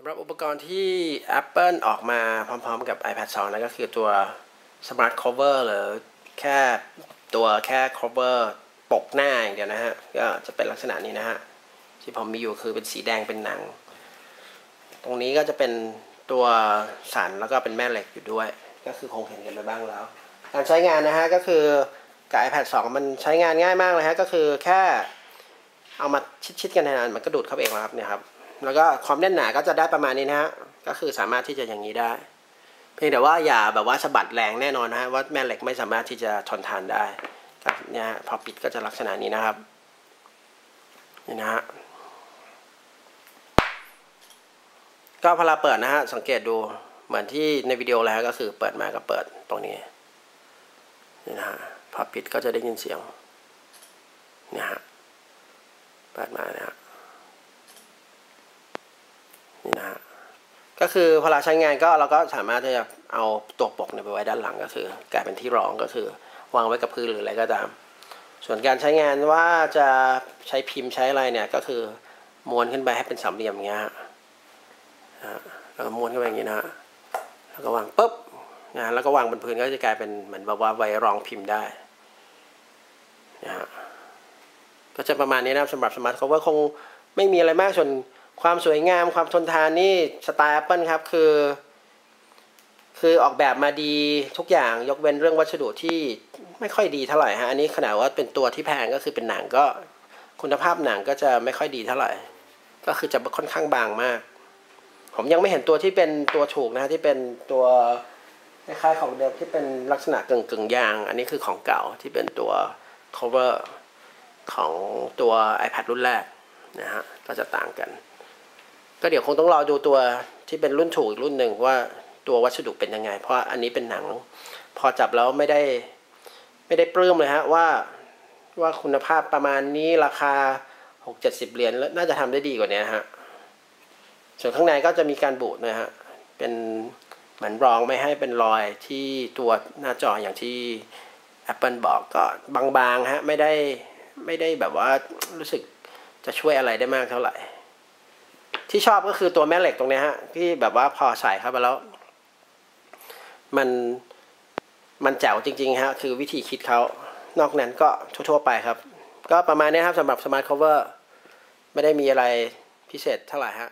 สำหรับอุปกรณ์ที่ Apple ออกมาพร้อมๆกับ iPad 2นั่นก็คือตัว Smart Cover หรือแค่ตัวแค่ cover ปกหน้าอย่างเดียวนะฮะ ก็จะเป็นลักษณะนี้นะฮะ ที่ผมมีอยู่คือเป็นสีแดงเป็นหนัง ตรงนี้ก็จะเป็นตัวสันแล้วก็เป็นแม่เหล็กอยู่ด้วย ก็คือคงเห็นกันไปบ้างแล้ว การใช้งานนะฮะก็คือกับ iPad 2 มันใช้งานง่ายมากเลยฮะ ก็คือแค่เอามาชิดๆกันนานๆมันก็ดูดเข้าเองแล้วครับเนี่ยครับ แล้วก็ความแน่นหนาก็จะได้ประมาณนี้นะฮะก็คือสามารถที่จะอย่างนี้ได้ เพียงแต่ว่าอย่าแบบว่าสะบัดแรงแน่นอนนะฮะว่าแม่เหล็กไม่สามารถที่จะทนทานได้ครับเนี่ยฮะพอปิดก็จะลักษณะนี้นะครับนี่นะฮะก็พอเราเปิดนะฮะสังเกตดูเหมือนที่ในวิดีโอแล้วก็คือเปิดมาก็เปิดตรงนี้นี่นะฮะพอปิดก็จะได้ยินเสียงนี่ฮะเปิดมานะฮะนี่นะฮะ ก็คือพอเราใช้งานก็เราก็สามารถที่จะเอาตัวปกเนี่ยไปไว้ด้านหลังก็คือ กลายเป็นที่รองก็คือ วางไว้กับพื้นหรืออะไรก็ตาม ส่วนการใช้งานว่าจะใช้พิมพ์ใช้อะไรเนี่ยก็คือม้วนขึ้นไปให้เป็นสามเหลี่ยมอย่างเงี้ยฮะแล้วก็ม้วนเข้าไปอย่างนี้นะฮะแล้วก็วางปุ๊บนะแล้วก็วางบนพื้นก็จะกลายเป็นเหมือนแบบว่าไว้รองพิมพ์ได้นะฮะก็จะประมาณนี้นะสำหรับสมาร์ทคอเวอร์คงไม่มีอะไรมากส่วน ความสวยงามความทนทานนี่สไตล์ Apple ครับคือ คือออกแบบมาดีทุกอย่างยกเว้นเรื่องวัสดุที่ไม่ค่อยดีเท่าไหร่ฮะอันนี้ขนาดว่าเป็นตัวที่แพงก็คือเป็นหนังก็ คุณภาพหนังก็จะไม่ค่อยดีเท่าไหร่ ก็คือจะค่อนข้างบางมาก ผมยังไม่เห็นตัวที่เป็นตัวถูกนะฮะที่เป็นตัวคล้ายๆของเดิมที่เป็นลักษณะกึ่งกึ่งยาง อันนี้คือของเก่าที่เป็นตัว cover ของตัว iPad รุ่นแรกนะฮะก็จะต่างกัน ก็เดี๋ยวคงต้องรอดูตัวที่เป็นรุ่นถูกอีกรุ่นหนึ่งว่าตัววัสดุเป็นยังไง เพราะอันนี้เป็นหนัง พอจับแล้วไม่ได้ไม่ได้ปลื้มเลยฮะว่าว่าคุณภาพประมาณนี้ราคาหกเจ็ดสิบเหรียญแล้วน่าจะทำได้ดีกว่านี้ฮะส่วนข้างในก็จะมีการบูดนะฮะเป็นเหมือนรองไม่ให้เป็นรอยที่ตัวหน้าจออย่างที่ Apple บอกก็บางๆฮะไม่ได้ไม่ได้แบบว่ารู้สึกจะช่วยอะไรได้มากเท่าไหร่ ที่ชอบก็คือตัวแม่เหล็กตรงนี้ฮะที่แบบว่าพอใส่เข้าไปแล้ว มันมันแจ๋วจริงๆฮะคือวิธีคิดเขานอกนั้นก็ทั่วๆไปครับ ก็ประมาณนี้ครับสำหรับ Smart Cover ไม่ได้มีอะไรพิเศษเท่าไหร่ฮะ